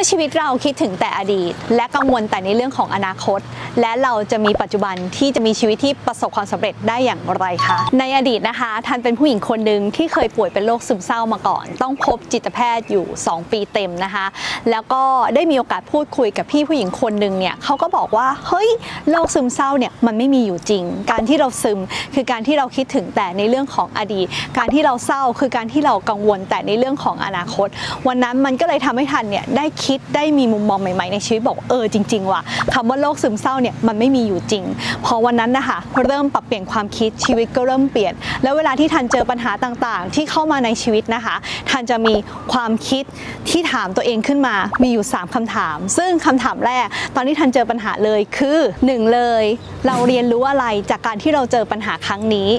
มื่อชีวิตเราคิดถึงแต่อดีต และกังวลแต่ในเรื่องของอนาคต และเราจะมีปัจจุบันที่จะมีชีวิตที่ประสบความสำเร็จได้อย่างไรคะ ในอดีตนะคะทันเป็นผู้หญิงคนหนึ่งที่เคยป่วยเป็นโรคซึมเศร้ามาก่อน ต้องพบจิตแพทย์อยู่ 2 ปีเต็มนะคะ แล้วก็ได้มีโอกาสพูดคุยกับพี่ผู้หญิงคนหนึ่งเนี่ยเขาก็บอกว่าเฮ้ยโรคซึมเศร้าเนี่ยมันไม่มีอยู่จริง การที่เราซึมคือการที่เราคิดถึงแต่ในเรื่องของอดีต การที่เราเศร้าคือการที่เรากังวลแต่ในเรื่องของอนาคต วันนั้นมันก็เลยทำให้ทันเนี่ยได้คิดได้มีมุมมองใหม่ๆ ในชีวิตบอกเออจริงๆว่ะคำว่าโรคซึมเศร้าเนี่ยมันไม่มีอยู่จริง พอวันนั้นนะคะเริ่มปรับเปลี่ยนความคิดชีวิตก็เริ่มเปลี่ยน แล้วเวลาที่ทันเจอปัญหาต่างๆ ที่เข้ามาในชีวิตนะคะ ทันจะมีความคิดที่ถามตัวเองขึ้นมา มีอยู่ 3คำถาม ซึ่งคำถามแรก ตอนที่ทันเจอปัญหาเลยคือหนึ่งเลย เราเรียนรู้อะไรจากการที่เราเจอปัญหาครั้งนี้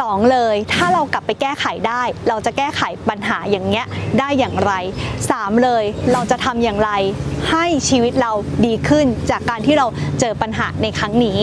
สองเลย ถ้าเรากลับไปแก้ไขได้ เราจะแก้ไขปัญหาอย่างเงี้ยได้อย่างไรสามเลย เราจะทำอย่างไร ให้ชีวิตเราดีขึ้นจากการที่เราเจอปัญปัญหาในครั้งนี้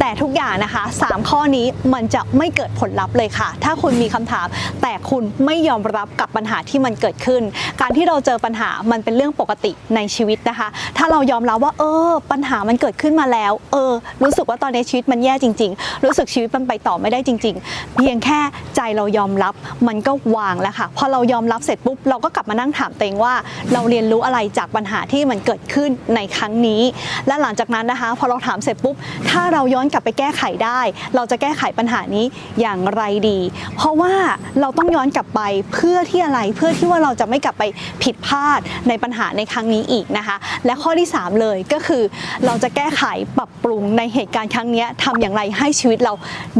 แต่ทุกอย่างนะคะ 3 ข้อนี้มันจะไม่เกิดผลลัพธ์เลยค่ะ ถ้าคุณมีคำถาม แต่คุณไม่ยอมรับกับปัญหาที่มันเกิดขึ้น การที่เราเจอปัญหามันเป็นเรื่องปกติในชีวิตนะคะ ถ้าเรายอมรับว่า เออ ปัญหามันเกิดขึ้นมาแล้ว เออ รู้สึกว่าตอนนี้ชีวิตมันแย่จริง ๆ รู้สึกชีวิตมันไปต่อไม่ได้จริง ๆ เพียงแค่ใจเรายอมรับมันก็วางแล้วค่ะพอเรายอมรับเสร็จปุ๊บเราก็กลับมานั่งถามตัวเองว่า เราเรียนรู้อะไรจากปัญหาที่มันเกิดขึ้นในครั้งนี้ และหลังจากนั้นนะคะพอเราถามเสร็จปุ๊บ ถ้าเราย้อนกลับไปแก้ไขได้ เราจะแก้ไขปัญหานี้อย่างไรดี เพราะว่าเราต้องย้อนกลับไปเพื่อที่อะไรเพื่อที่ว่าเราจะไม่กลับไปผิดพลาดในปัญหาในครั้งนี้อีกนะคะ และข้อที่ 3 เลยก็คือ เราจะแก้ไขปรับปรุงในเหตุการณ์ครั้งนี้ทำอย่างไรให้ชีวิตเรา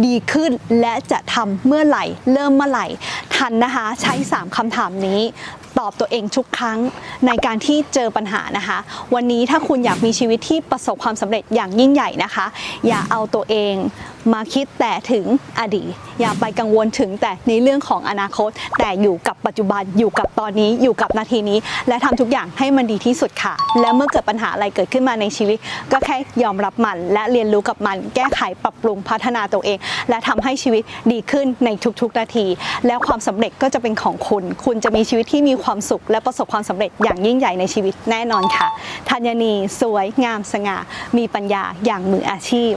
ดีขึ้น และจะทำเมื่อไหร่ เริ่มเมื่อไหร่ทันนะคะ ใช้ 3คำถามนี้ ตอบตัวเองทุกครั้งในการที่เจอปัญหานะคะ วันนี้ถ้าคุณอยากมีชีวิตที่ประสบความสำเร็จอย่างยิ่งใหญ่นะคะ อย่าเอาตัวเอง มาคิดแต่ถึงอดีต อย่าไปกังวลถึงแต่ในเรื่องของอนาคต แต่อยู่กับปัจจุบันอยู่กับตอนนี้อยู่กับนาทีนี้ และทำทุกอย่างให้มันดีที่สุดค่ะ และเมื่อเกิดปัญหาอะไรเกิดขึ้นมาในชีวิต ก็แค่ยอมรับมัน และเรียนรู้กับมัน แก้ไขปรับปรุงพัฒนาตัวเอง และทำให้ชีวิตดีขึ้นในทุกๆนาที แล้วความสำเร็จก็จะเป็นของคุณ คุณจะมีชีวิตที่มีความสุข และประสบความสำเร็จอย่างยิ่งใหญ่ในชีวิตแน่นอนค่ะธัญนีสวยงามสง่ามีปัญญาอย่างมืออาชีพ